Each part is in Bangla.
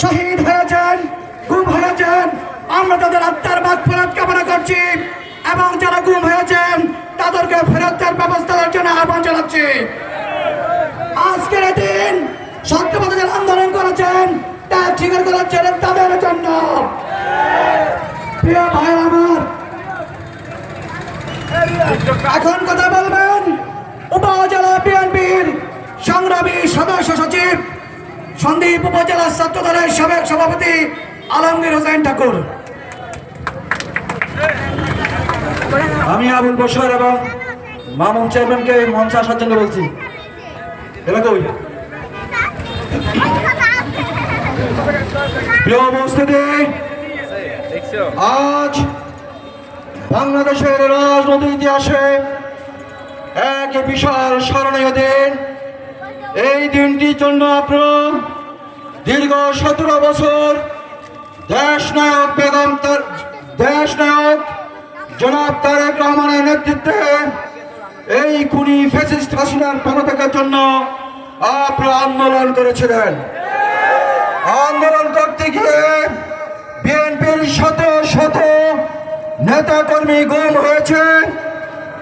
শহীদ হয়েছেন গুম হয়েছেন আমরা তাদের আত্মার বাদ ফেরত কামনা করছি এবং যারা গুম হয়েছেন, তাদেরকে ফেরত দেওয়ার ব্যবস্থা করার জন্য আহ্বান জানাচ্ছি। আজকের দিন যারা আন্দোলন করেছেন তা স্বীকার করেছেন তাদের জন্য। প্রিয় ভাই আমার, এখন কথা বলবেন উপজেলা বিএনপির সংগ্রামী সদস্য সচিব সন্দীপ উপজেলা ছাত্র দলের সাবেক সভাপতি আলমগীর হোসেন ঠাকুর। আমি আবুল বসর এবং মামুন চেয়ারম্যানকে মঞ্চে আসার জন্য বলছি। আজ বাংলাদেশের রাজনৈতিক ইতিহাসে এক বিশাল স্মরণীয় দিন। এই দিনটির জন্য আপনার দীর্ঘ সতেরো বছর দেশ নায়ক বেগম তার দেশ নায়ক জনাব তারেক রহমানের নেতৃত্বে এই খুনি ফেসিস্ট হাসিনার পদত্যাগের জন্য আপনারা আন্দোলন করেছিলেন। আন্দোলন করতে গিয়ে বিএনপির শত শত নেতা কর্মী গুম হয়েছে,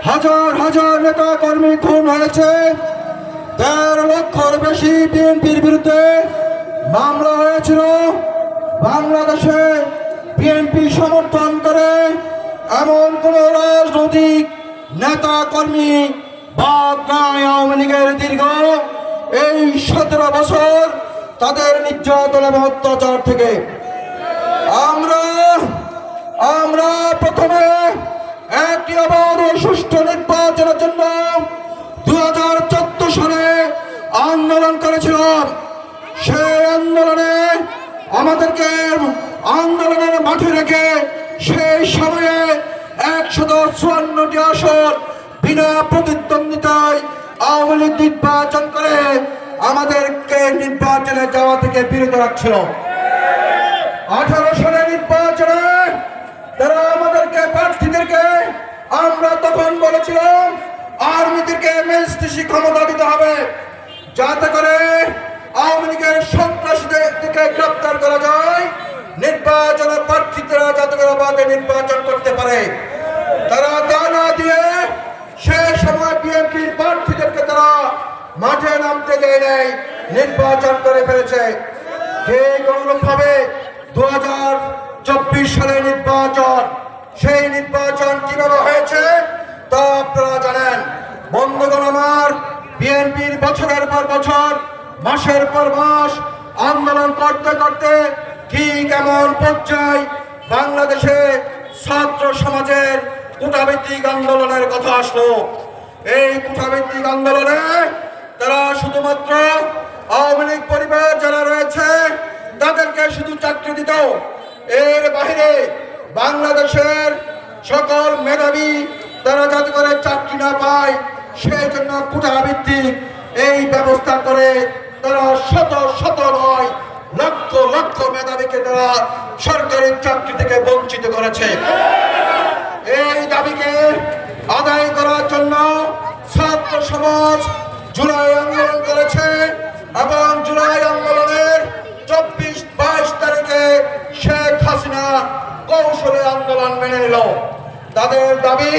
হাজার হাজার নেতা কর্মী খুন হয়েছে। তেরো লক্ষর বেশি বিএনপির বিরুদ্ধে মামলা হয়েছিল। বাংলাদেশে বিএনপি সমর্থন করে এমন কোন রাজনৈতিক নেতা কর্মী বা আওয়ামী লীগের দীর্ঘ এই সতেরো বছর তাদের নির্যাতন এবং অত্যাচার থেকে। আমরা আমরা প্রথমে একটি আবার সুষ্ঠু নির্বাচনের জন্য আন্দোলন করেছিলাম সেই আন্দোলনে আমাদেরকে আন্দোলনের মাঠে রেখে সেই সময়ে একশত চুয়ান্নটি আসন বিনা প্রতিদ্বন্দ্বিতায় আওয়ামী লীগ নির্বাচন করে আমাদেরকে নির্বাচনে যাওয়া থেকে বিরত রাখছিল। আঠারো সালে নির্বাচনে তারা আমাদেরকে প্রার্থীদেরকে আমরা তখন বলেছিলাম, আর্মিদেরকে ম্যাজিস্ট্রেসি ক্ষমতা দিতে হবে। যাতে করে আওয়ামী লীগের সন্ত্রাসীদেরকে গ্রেপ্তার করা যায়, নির্বাচনের প্রার্থীরা যাতে করে আমাদের নির্বাচন করতে পারে। তারা তা না দিয়ে সে সময় বিএনপির প্রার্থীদেরকে তারা মাঠে নামতে দেয় নাই, নির্বাচন করে ফেলেছে। ঠিক অনুরূপভাবে দু হাজার চব্বিশ সালে নির্বাচন, সেই নির্বাচন কীভাবে হয়েছে তা আপনারা জানেন বন্ধুগণ আমার বিএনপির বছরের পর বছর পর মাস আন্দোলন করতে করতে কি কেমন পর্যায় বাংলাদেশে ছাত্র সমাজের কুটাভিত্তিক আন্দোলনের কথা আসলো। এই কুটাভিত্তিক আন্দোলনে তারা শুধুমাত্র আওয়ামী লীগ পরিবার যারা রয়েছে, তাদেরকে শুধু চাকরি দিত। এর বাইরে বাংলাদেশের সকল মেধাবী তারা যাতে করে চাকরি না পায়, সেই জন্য কুটাভিত্তিক এই ব্যবস্থা করে তারা শত শত নয়, লক্ষ লক্ষ মেধাবীকে তারা সরকারি চাকরি থেকে বঞ্চিত করেছে। এই দাবিকে আদায় করার জন্য ছাত্র সমাজ জুলাই আন্দোলন করেছে এবং জুলাই আন্দোলনের চব্বিশ বাইশ তারিখে শেখ হাসিনা কৌশলে আন্দোলন মেনে নিল। তাদের দাবি,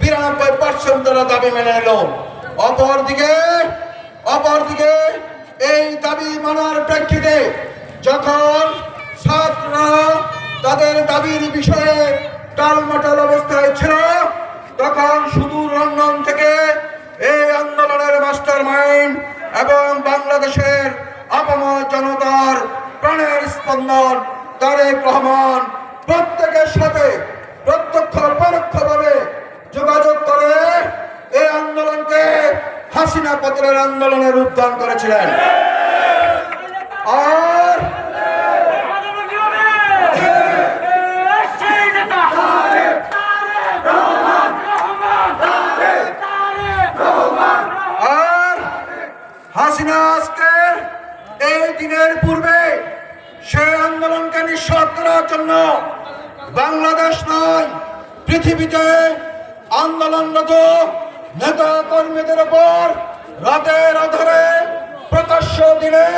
বিরানব্বই পার্সেন্ট তারা দাবি মেনে নিল। অপরদিকে অপরদিকে দাবি মানার প্রেক্ষিতে যখন ছাত্ররা তাদের দাবির বিষয়ে টালমাটাল অবস্থায় ছিল, তখন সুদূর লন্ডন থেকে এই আন্দোলনের মাস্টার মাইন্ড এবং বাংলাদেশের আপময় জনতার প্রাণের স্পন্দন তারেক রহমান প্রত্যেকের সাথে প্রত্যক্ষ পরোক্ষভাবে যোগাযোগ করে এই আন্দোলনকে হাসিনা পত্রের আন্দোলনের উদ্যান করেছিলেন। আর আর হাসিনা আজকে এই দিনের পূর্বে সে আন্দোলনকে নিঃসব করার জন্য বাংলাদেশ নয়, পৃথিবীতে আন্দোলনরত নেতা কর্মীদের ওপর রাতের আধারে প্রকাশ্য দিনে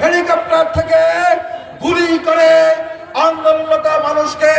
হেলিকপ্টার থেকে গুলি করে আন্দোলনতা মানুষকে